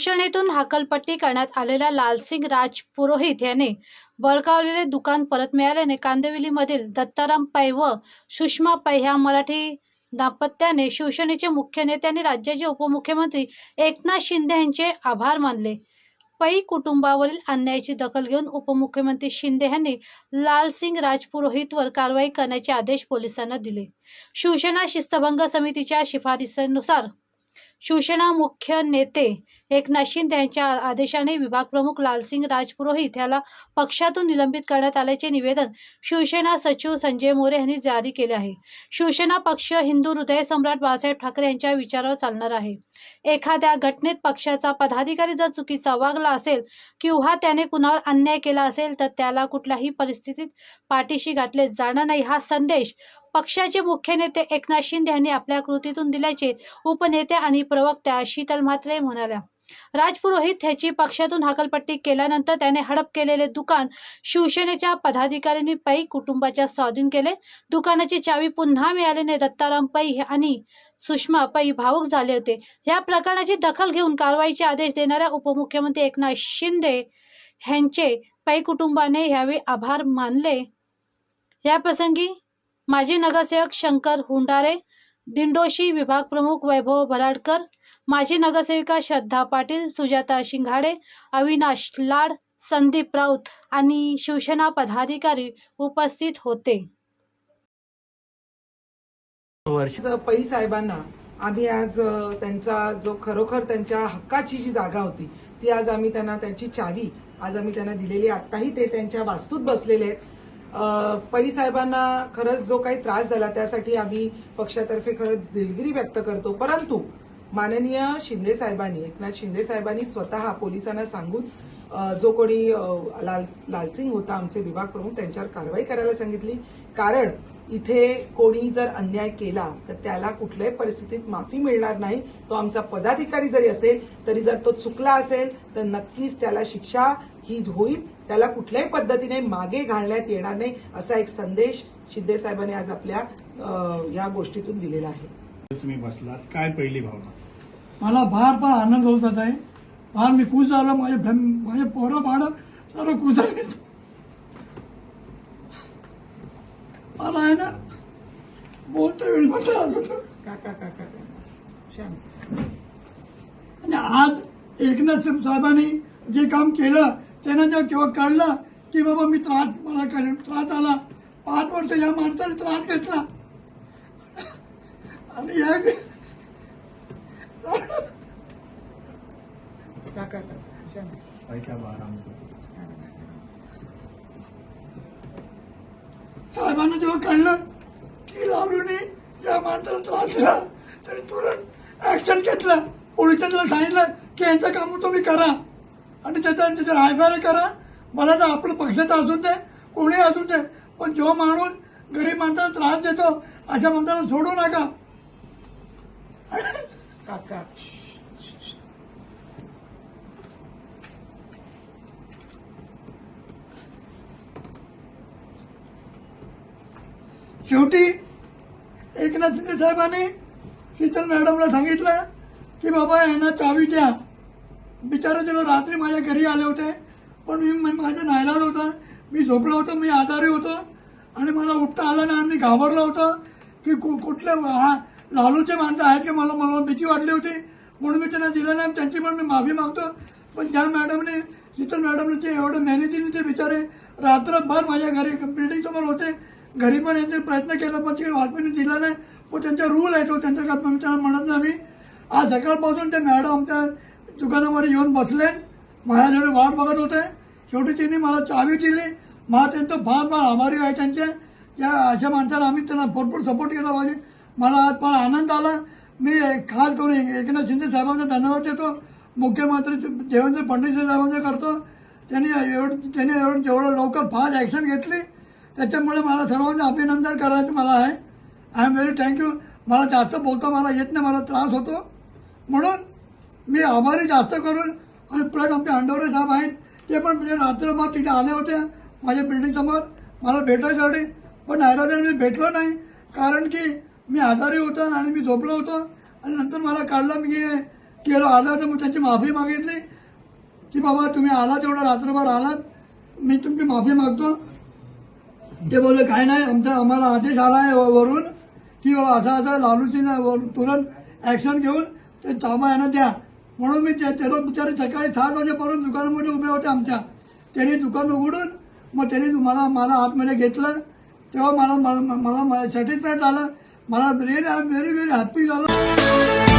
शिवसेनेतून हाकलपट्टी करण्यात आलेल्या लालसिंग राज पुरोहित याने बळकावलेले दुकान परत मिळाल्याने कांदिवलीमधील दत्ताराम पै व सुषमा पै ह्या मराठी दाम्पत्याने शिवसेनेचे मुख्य नेते आणि राज्याचे उपमुख्यमंत्री एकनाथ शिंदे यांचे आभार मानले. पै कुटुंबावरील अन्यायाची दखल घेऊन उपमुख्यमंत्री शिंदे यांनी लालसिंग राजपुरोहितवर कारवाई करण्याचे आदेश पोलिसांना दिले. शिवसेना शिस्तभंग समितीच्या शिफारसीनुसार शिवसेना मुख्य नेते एकनाथ शिंदे यांच्या आदेशाने विभाग प्रमुख लालसिंग राजपुरोहित याला पक्षातून निलंबित करण्यात आल्याचे निवेदन शिवसेना सचिव संजय मोरे यांनी जारी केले आहे. शिवसेना पक्ष हिंदू हृदय सम्राट बाळासाहेब ठाकरे यांच्या विचारावर चालणार आहे. एखाद्या घटनेत पक्षाचा पदाधिकारी जर चुकीचा वागला असेल किंवा त्याने कुणावर अन्याय केला असेल तर त्याला कुठल्याही परिस्थितीत पाठीशी घातले जाणार नाही. हा संदेश पक्षाचे मुख्य नेते एकनाथ शिंदे यांनी आपल्या कृतीतून दिल्याचे उपनेते आणि प्रवक्त्या शीतल म्हात्रे म्हणाल्या. राजपुरोहित ह्याची पक्षातून हकलपट्टी केल्यानंतर त्याने हडप केलेले दुकान शिवसेनेच्या पदाधिकाऱ्यांनी पै कुटुंबाच्या स्वाधीन केले. दुकानाची चावी पुन्हा मिळाल्याने दत्ताराम पै आणि सुषमा पै भावूक झाले होते. या प्रकरणाची दखल घेऊन कारवाईचे आदेश देणाऱ्या उपमुख्यमंत्री एकनाथ शिंदे ह्यांचे पै कुटुंबाने यावेळी आभार मानले. या प्रसंगी माजी नगरसेवक शंकर हुंडारे दिंडोशी विभाग प्रमुख वैभव बराडकर माजी नगरसेविका श्रद्धा पाटील सुजाता शिंघाडे अविनाश लाड संदीप राऊत आणि शिवसेना पदाधिकारी उपस्थित होते. वर्ष पै साहेबांना आम्ही आज त्यांचा जो खरोखर त्यांच्या हक्काची जी जागा होती ती आज आम्ही त्यांना त्यांची चावी आज आम्ही त्यांना दिलेली आताही आत्ताही ते त्यांच्या वास्तूत बसलेले आहेत. पै साहेबांना खरंच जो काही त्रास झाला त्यासाठी आम्ही पक्षातर्फे खरंच दिलगिरी व्यक्त करतो. परंतु माननीय शिंदे साहेबांनी एकनाथ शिंदे साहेबांनी स्वतः पोलिसांना सांगून जो कोणी लाल लालसिंग होता आमचे विभाग प्रमुख त्यांच्यावर कारवाई करायला सांगितली. कारण इथे कोणी जर अन्याय केला तर त्याला कुठल्याही परिस्थितीत माफी मिळणार नाही. तो आमचा पदाधिकारी जरी असेल तरी जर तो चुकला असेल तर नक्कीच त्याला शिक्षा ही होईल त्याला कुठल्याही पद्धतीने मागे घालण्यात येणार नाही असा एक संदेश शिंदे साहेबांनी आज आपल्या या गोष्टीतून दिलेला आहे. तुम्ही बसलात. काय पहिली भावना? मला फार फार आनंद होत आहे फार मी खुश झालो माझे माझे पोरं बाळ सर्व खुश आहे मला आहे ना बोलतो वेळ अजून. काका काका आणि आज एकनाथ साहेबांनी जे काम केलं त्यांना जेव्हा केव्हा कळलं की बाबा मी त्रास मला त्रास आला पाच वर्ष या माणसाने त्रास घेतला. आणि बारा साहेबांना जेव्हा कळलं की लालूने या माणसाला त्रास दिला तरी तुरंत ऍक्शन घेतलं. पोलिसांना सांगितलं की यांचं काम तुम्ही करा. आणि त्याचा त्याच्यावर हायफाय करा. मला तर आपलं पक्षाचं असून दे. कोणी असून दे. पण जो माणूस गरीब माणसाला त्रास देतो अशा माणसाला सोडू नका. काका. शेवटी एकनाथ शिंदे साहेबांनी शीतल मॅडमला सांगितलं की बाबा यांना चावी द्या. बिचारे त्याला रात्री माझ्या घरी आले होते पण मी माझा नायलाज होता मी झोपलो होतो मी आजारी होतो आणि मला उठता आलं नाही आणि मी घाबरलो होतो की कु- कुठले हा लालूचे माणसं आहेत की मला मला भीती वाटली होती. म्हणून मी त्यांना दिलं नाही त्यांची पण मी माफी मागतो. पण ज्या मॅडमने शीतल मॅडमने ते एवढं मेहनतीने ते बिचारे रात्रभर माझ्या घरी बिल्डिंग समोर होते घरी पण यांचे प्रयत्न केला पण ते बातमीने दिला नाही. पण त्यांचा रूल आहे तो त्यांच्या म्हणत नाही मी आज सकाळपासून ते मॅडम आमच्या दुकानामध्ये येऊन बसले. माझ्याजवळ वाट बघत होते. शेवटी त्यांनी मला चावी दिली. मला त्यांचं फार फार आभारी आहे त्यांचे. या अशा माणसाला आम्ही त्यांना भरपूर सपोर्ट केला पाहिजे. मला आज फार आनंद आला. मी खास करून एकनाथ शिंदे साहेबांचा धन्यवाद देतो. मुख्यमंत्री देवेंद्र फडणवीस साहेबांचा करतो. त्यांनी एवढं त्यांनी एवढं जेवढं लवकर फास्ट ॲक्शन घेतली. त्याच्यामुळे मला सर्वांचं अभिनंदन करायचं मला आहे. आय एम व्हेरी थँक्यू मला जास्त बोलता मला येत नाही. मला त्रास होतो. म्हणून मी आभारी जास्त करून आणि प्लस आमचे अंडोरे साहेब आहेत ते पण म्हणजे रात्रभर तिथे आले होते माझ्या बिल्डिंगसमोर मला भेटायसाठी पण हैदराबाद मी भेटलो नाही कारण की मी आजारी होतो आणि मी झोपलो होतो. आणि नंतर मला काढलं मी केलं आलं तर मग त्यांची माफी मागितली की बाबा तुम्ही आला तेवढा रात्रभर आलात मी तुमची माफी मागतो. ते बोलले काय नाही आमचा आम्हाला आदेश आला आहे वरून की बाबा असं असं लालूसिंग तुरंत ॲक्शन घेऊन ते ताबा यांना द्या. म्हणून मी ते ते बिचारे सकाळी सात वाजेपर्यंत दुकानामध्ये उभे होते आमच्या. त्यांनी दुकान उघडून मग त्यांनी मला मला आतमध्ये घेतलं. तेव्हा मला मला मला सॅटिस्फाईड झालं मला व्हेरी व्हेरी हॅप्पी झालं.